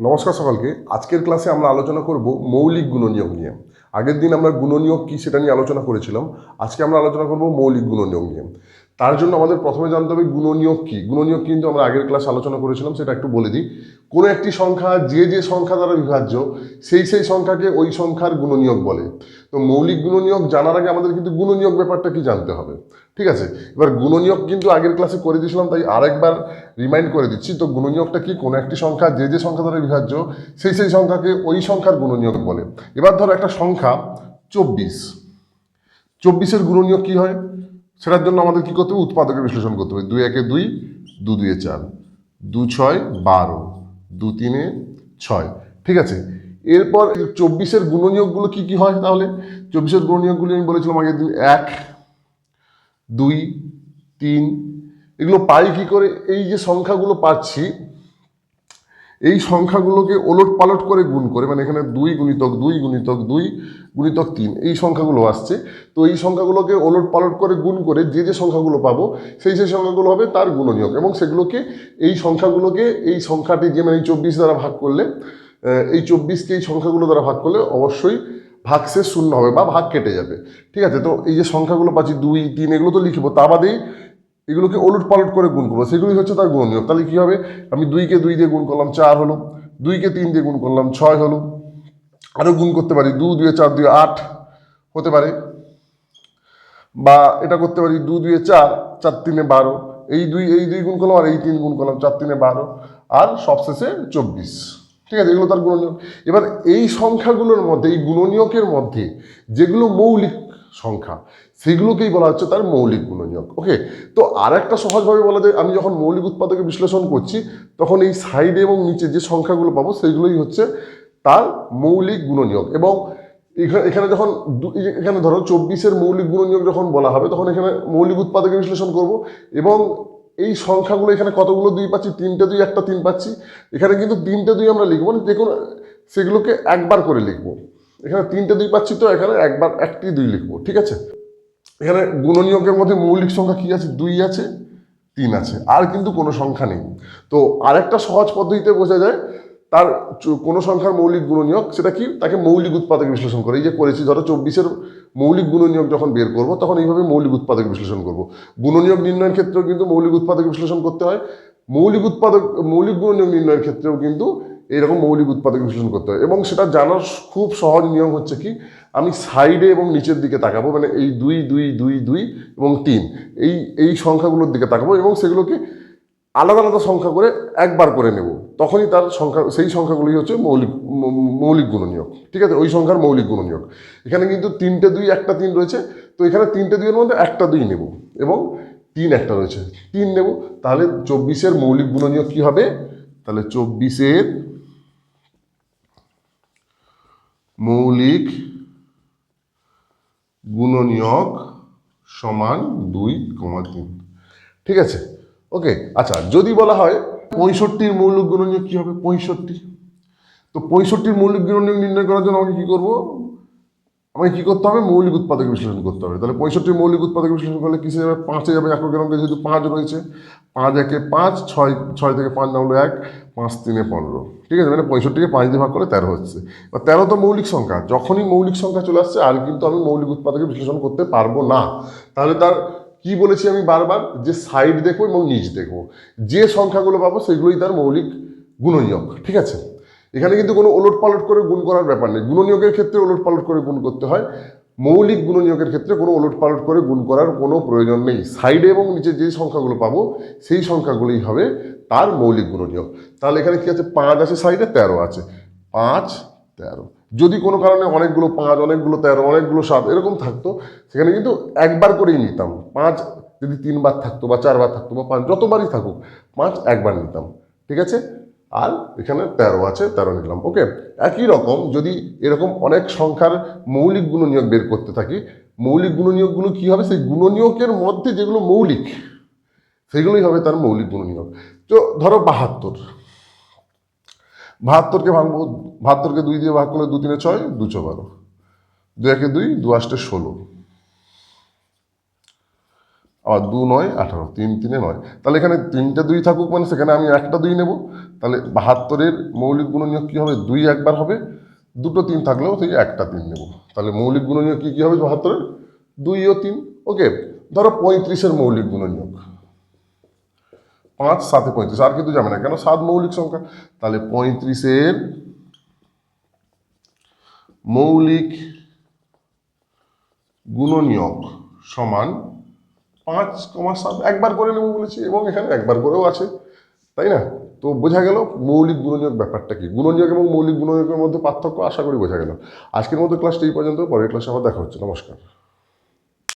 নমস্কার সকলকে। আজকের ক্লাসে আমরা আলোচনা করব মৌলিক গুণনীয়ক নিয়ে। আগের দিন আমরা গুণনীয়ক কী সেটা নিয়ে আলোচনা করেছিলাম। আজকে আমরা আলোচনা করব মৌলিক গুণনীয়ক নিয়ে। তার জন্য আমাদের প্রথমে জানতে হবে গুণনীয়ক কী? গুণনীয়ক কিন্তু আমরা আগের ক্লাস আলোচনা করেছিলাম, সেটা একটু বলে দিই। কোনো একটি সংখ্যা যে যে সংখ্যা দ্বারা বিভাজ্য, সেই সেই সংখ্যাকে ওই সংখ্যার গুণনীয়ক বলে। তো মৌলিক গুণনীয়ক জানার আগে আমাদের কিন্তু গুণনীয়ক ব্যাপারটা কি জানতে হবে? ঠিক আছে? এবার গুণনীয়ক কিন্তু আগের ক্লাসে করে দিয়েছিলাম, তাই আরেকবার রিমাইন্ড করে দিচ্ছি। তো গুণনীয়কটা কি? কোনো একটি সংখ্যা যে যে সংখ্যা দ্বারা বিভাজ্য, সেই সেই সংখ্যাকে ওই সংখ্যার গুণনীয়ক বলে। এবার ধরো একটা সংখ্যা চব্বিশ। চব্বিশের গুণনীয়ক কি হয়? সেটার জন্য আমাদের কি করতে হবে? উৎপাদকের বিশ্লেষণ করতে হবে। দুই একে দুই, দু দুয়ে চার। দু ছয়, বারো। দু তিনে ছয়। ঠিক আছে? এরপর চব্বিশের গুণনীয়কগুলো কি কি হয় তাহলে? চব্বিশের গুণনীয়কগুলি আমি বলেছিলাম আগের দিন এক, দুই, তিন। এগুলো পাই কি করে? এই যে সংখ্যাগুলো পাচ্ছি এই সংখ্যাগুলোকে ওলট পালট করে গুণ করে মানে এখানে দুই গুণিতক দুই গুণিতক দুই গুণিতক তিন, এই সংখ্যাগুলো আসছে। তো এই সংখ্যাগুলোকে ওলট পালট করে গুণ করে যে যে সংখ্যাগুলো পাবো, সেই সেই সংখ্যাগুলো হবে তার গুণনীয়ক এবং সেগুলোকে এই সংখ্যাগুলোকে এই সংখ্যাটি যে মানে এই চব্বিশ দ্বারা ভাগ করলে এই চব্বিশকে এই সংখ্যাগুলো দ্বারা ভাগ করলে অবশ্যই ভাগশেষ শূন্য হবে বা ভাগ কেটে যাবে। ঠিক আছে? তো এই যে সংখ্যাগুলো পাচ্ছি দুই, তিন, এগুলো তো লিখব। তা বাদেই এগুলোকে ওলট পালট করে গুণ করব। সেগুলি হচ্ছে তার গুণনীয়ক। তাহলে কী হবে? আমি দুইকে দুই দিয়ে গুণ করলাম চার হলো। দুইকে তিন দিয়ে গুণ করলাম ছয় হলো। আরও গুণ করতে পারি। দু, দুয়ে চার, দুয়ে আট হতে পারে। বা এটা করতে পারি দু, দুয়ে চার চার তিনে বারো। এই দুই এই দুই গুণ করলাম আর এই তিন গুণ করলাম চার তিনে বারো। আর সবশেষে চব্বিশ। ঠিক আছে, এগুলো তার গুণনীয়ক। এবার এই সংখ্যাগুলোর মধ্যে, এই গুণনীয়কের মধ্যে যেগুলো মৌলিক সংখ্যা। সেগুলোকেই বলা হচ্ছে তার মৌলিক গুণনীয়ক। ওকে তো আর একটা সহজভাবে বলা যায়, আমি যখন মৌলিক উৎপাদকে বিশ্লেষণ করছি, তখন এই সাইডে এবং নিচে যে সংখ্যাগুলো পাবো, সেগুলোই হচ্ছে তার মৌলিক গুণনীয়ক। এবং এখানে যখন এখানে ধরো চব্বিশের মৌলিক গুণনীয়ক যখন বলা হবে, তখন এখানে মৌলিক উৎপাদকে বিশ্লেষণ করব। এবং এই সংখ্যাগুলো এখানে কতগুলো দুই পাচ্ছি? তিনটে দুই, একটা তিন পাচ্ছি। এখানে কিন্তু তিনটে দুই আমরা লিখব না যে কোনো সেগুলোকে একবার করে লিখব। এখানে তিনটে দুই পাচ্ছি তো, এখানে একবার একটি দুই লিখব, ঠিক আছে? এখানে গুণনীয়কের মধ্যে মৌলিক সংখ্যা কি আছে? দুই আছে, তিন আছে, আর কিন্তু কোনো সংখ্যা নেই। তো আরেকটা সহজ পদ্ধতিতে বোঝা যায়, তার কোনো সংখ্যার মৌলিক গুণনীয়ক সেটা কি? তাকে মৌলিক উৎপাদক বিশ্লেষণ করে। এই যে করেছি, ধরো চব্বিশের মৌলিক গুণনীয়ক যখন বের করব, তখন এইভাবে মৌলিক উৎপাদক বিশ্লেষণ করব। গুণনীয়ক নির্ণয়ের ক্ষেত্রেও কিন্তু মৌলিক উৎপাদক বিশ্লেষণ করতে হয়। মৌলিক উৎপাদক, মৌলিক গুণনীয়ক নির্ণয়ের ক্ষেত্রেও কিন্তু এইরকম মৌলিক উৎপাদক বিশ্লেষণ করতে হয়। এবং সেটা জানার খুব সহজ নিয়ম হচ্ছে কি, আমি সাইডে এবং নিচের দিকে তাকাবো মানে এই দুই দুই দুই দুই এবং তিন, এই এই সংখ্যাগুলোর দিকে তাকাবো এবং সেগুলোকে আলাদা আলাদা সংখ্যা করে একবার করে নেব। তখনই তার সংখ্যা, সেই সংখ্যাগুলি হচ্ছে মৌলিক মৌলিক গুণনীয়ক। ঠিক আছে? ওই সংখ্যার মৌলিক গুণনীয়ক। এখানে কিন্তু তিনটে দুই, একটা তিন রয়েছে। তো এখানে তিনটে দুইয়ের মধ্যে একটা দুই নেব এবং তিন একটা রয়েছে। তিন নেব। তাহলে চব্বিশের মৌলিক গুণনীয়ক কী হবে? তাহলে চব্বিশের মৌলিক গুণনীয়ক সমান দুই কমা তিন। ঠিক আছে? ওকে আচ্ছা যদি বলা হয় পঁয়ষট্টির মৌলিক গুণনীয় কী হবে? পঁয়ষট্টি। তো পঁয়ষট্টির মৌলিক গুণনীয় নির্ণয় করার জন্য আমাকে কী করব? আমাকে কী করতে হবে? মৌলিক উৎপাদক বিশ্লেষণ করতে হবে। তাহলে পঁয়ষট্টি মৌলিক উৎপাদক বিশ্লেষণ করলে কিসে যাবে পাঁচে যাবে? এককের অঙ্কে যেহেতু পাঁচ রয়েছে, পাঁচ একে পাঁচ, ছয় ছয় থেকে পাঁচ না হলো এক, পাঁচ তিনে পনেরো। ঠিক আছে? মানে পঁয়ষট্টিকে পাঁচ দিয়ে ভাগ করলে তেরো হচ্ছে। বা তেরো তো মৌলিক সংখ্যা। যখনই মৌলিক সংখ্যা চলে আসছে, আর কিন্তু আমি মৌলিক উৎপাদকে বিশ্লেষণ করতে পারব না। তাহলে তার কি বলেছি আমি বারবার? যে সাইড দেখব এবং নিচ দেখব। যে সংখ্যাগুলো পাবো, সেগুলোই তার মৌলিক গুণনীয়ক। ঠিক আছে? এখানে কিন্তু কোনো ওলট পালট করে গুণ করার ব্যাপার নেই। গুণনীয়কের ক্ষেত্রে ওলট পালট করে গুণ করতে হয়। মৌলিক গুণনীয়কের ক্ষেত্রে কোনো ওলট পালট করে গুণ করার কোনো প্রয়োজন নেই। সাইডে এবং নিচে যে সংখ্যাগুলো পাবো, সেই সংখ্যাগুলোই হবে তার মৌলিক গুণনীয়ক। তাহলে এখানে কী আছে? পাঁচ আছে সাইডে, তেরো আছে। পাঁচ, তেরো। যদি কোনো কারণে অনেকগুলো পাঁচ, অনেকগুলো তেরো, অনেকগুলো সাত এরকম থাকতো, সেখানে কিন্তু একবার করেই নিতাম। পাঁচ যদি তিনবার থাকতো বা চারবার থাকতো বা পাঁচ, যতবারই থাকুক, পাঁচ একবার নিতাম। ঠিক আছে? আর এখানে তেরো আছে, তেরো নিলাম, ওকে? একই রকম যদি এরকম অনেক সংখ্যার মৌলিক গুণনীয়ক বের করতে থাকি, মৌলিক গুণনীয়কগুলো কী হবে? সেই গুণনীয়কের মধ্যে যেগুলো মৌলিক, সেগুলোই হবে তার মৌলিক গুণনীয়ক। তো ধরো বাহাত্তর। বাহাত্তরকে ভাঙবো, বাহাত্তরকে দুই দিয়ে ভাগ করলে দু তিনে ছয় দুশো বারো। দু একে দুই, দু আষ্টে ষোলো। আবার দু নয়, আঠারো, তিন, তিনে নয়। তাহলে এখানে তিনটে দুই থাকুক মানে সেখানে আমি একটা দুই নেব। তাহলে বাহাত্তরের মৌলিক গুণনীয়ক কী হবে? দুই একবার হবে। দুটো তিন থাকলেও সেই একটা তিন নেব। তাহলে মৌলিক গুণনীয়ক কী কী হবে বাহাত্তরের? দুই ও তিন। ওকে, ধরো পঁয়ত্রিশের মৌলিক গুণনীয়ক। পাঁচ, সাতে পঁয়ত্রিশ। আর কিন্তু যাবে না। কেন? সাত মৌলিক সংখ্যা। তাহলে পঁয়ত্রিশের মৌলিক গুণনীয়ক সমান পাঁচ কমা সাত একবার করে নেব বলেছি এবং এখানে একবার করেও আছে, তাই না? তো বোঝা গেল মৌলিক গুণনীয়ক ব্যাপারটা কি? গুণনীয়ক এবং মৌলিক গুণনীয়কের মধ্যে পার্থক্য আশা করি বোঝা গেল। আজকের মতো ক্লাসটা এই পর্যন্ত, পরের ক্লাসে আবার দেখা হচ্ছে। নমস্কার।